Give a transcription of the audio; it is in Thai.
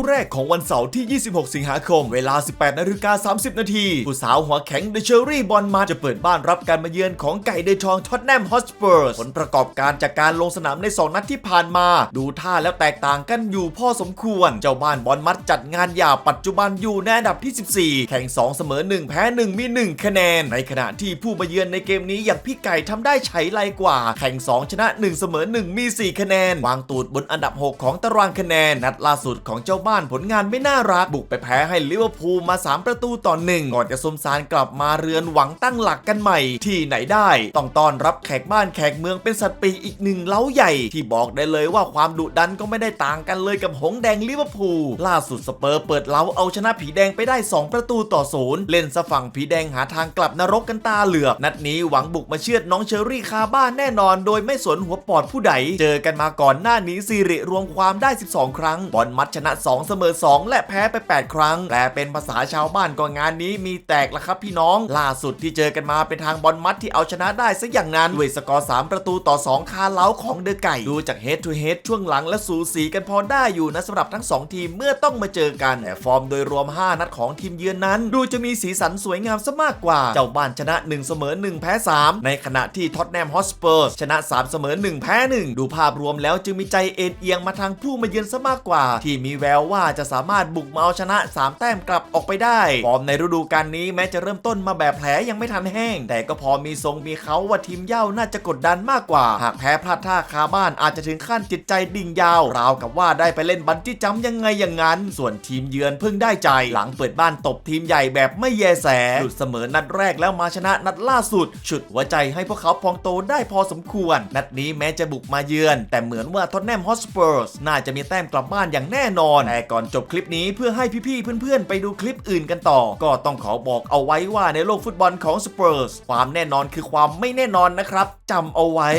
คู่แรกของวันเสาร์ที่ 26 สิงหาคม เวลา 18นาฬิกา30 นาทีผู้สาวหัวแข็งเดเชอรี่บอลมาจะเปิดบ้านรับการมาเยือนของไก่เดชองท็อตแนมฮอสเปอร์ผลประกอบการจากการลงสนามใน 2 นัดที่ผ่านมา ดูท่าแล้วแตกต่างกันอยู่พอสมควร เจ้าบ้านบอลมัดจัดงานยาปัจจุบันอยู่ในอันดับที่ 14 แข่ง 2 เสมอ 1 แพ้ 1 มี 1 คะแนน ในขณะที่ผู้มาเยือนในเกมนี้อย่างพี่ไก่ทำได้ไฉไลกว่า แข่ง 2 ชนะ 1 เสมอ 1 มี 4 คะแนน วางตูดบนอันดับ 6 ของตารางคะแนน นัดล่าสุดของเจ้าบ้านผลงานไม่น่ารัก บุกไปแพ้ให้ลิเวอร์พูลมา 3 ประตูต่อหนึ่งก่อนจะสมสารกลับมาเรือนหวังตั้งหลักกันใหม่ ที่ไหนได้ ต้องต้อนรับแขกบ้านแขกเมืองเป็นสัตว์ปีกอีกหนึ่งเล้าใหญ่ ที่บอกได้เลยว่าความดุดันก็ไม่ได้ต่างกันเลยกับหงแดงลิเวอร์พูลล่าสุดสเปอร์เปิดเล้าเอาชนะผีแดงไปได้ 2 ประตูต่อศูนย์เล่นสะฝั่งผีแดงหาทางกลับนรกกันตาเหลือก นัดนี้หวังบุกมาเชือดน้องเชอรี่คาบ้านแน่นอน โดยไม่สนหัวปอดผู้ใด เจอกันมาก่อนหน้านี้ซีริรวมความได้ 12 ครั้งบอลมัดชนะ2 เสมอ 2 และแพ้ไป 8 ครั้งแปลเป็นภาษาชาวบ้านก็งานนี้มีแตกละครับพี่น้อง ล่าสุดที่เจอกันมาเป็นทางบอลมัดที่เอาชนะได้ซะอย่างนั้น ด้วยสกอร์ 3 ประตูต่อ 2 คาเล้าของเดอะไก่ ดูจากเฮดทูเฮดช่วงหลังและสูสีกันพอได้อยู่นะสำหรับทั้ง 2 ทีมเมื่อต้องมาเจอกันแต่ฟอร์มโดยรวม 5 นัดของทีมเยือนนั้น ดูจะมีสีสันสวยงามซะมากกว่า เจ้าบ้านชนะ 1 เสมอ 1 แพ้ 3 ในขณะที่ท็อตแนมฮอสเปอร์ชนะ 3 เสมอ 1 แพ้ 1 ดูภาพรวมแล้วจึงมีใจเอ็นเอียงมาทางผู้มาเยือนซะมากกว่า ที่มีแววว่าจะสามารถบุกมาเอาชนะ 3 แต้มกลับออกไปได้ ฟอร์มในฤดูกาลนี้แม้จะเริ่มต้นมาแบบแผลยังไม่ทันแห้ง แต่ก็พอมีทรงมีเขาว่าทีมเย่าน่าจะกดดันมากกว่า หากแพ้พลาดท่าคาบ้านอาจจะถึงขั้นจิตใจดิ่งยาว ราวกับว่าได้ไปเล่นบันจี้จัมยังไงอย่างนั้น ส่วนทีมเยือนเพิ่งได้ใจ หลังเปิดบ้านตบทีมใหญ่แบบไม่แยแสหลุดเสมอนัดแรกแล้วมาชนะนัดล่าสุด ฉุดหัวใจให้พวกเขาพองโตได้พอสมควร นัดนี้แม้จะบุกมาเยือน แต่เหมือนว่าท็อตแนมฮอสเปอร์สน่าจะมีแต้มกลับบ้านอย่างแน่นอนแต่ก่อนจบคลิปนี้เพื่อให้พี่ๆเพื่อนๆ ไปดูคลิปอื่นกันต่อ ก็ต้องขอบอกเอาไว้ว่าในโลกฟุตบอลของสเปอร์สความแน่นอนคือความไม่แน่นอนนะครับจำเอาไว้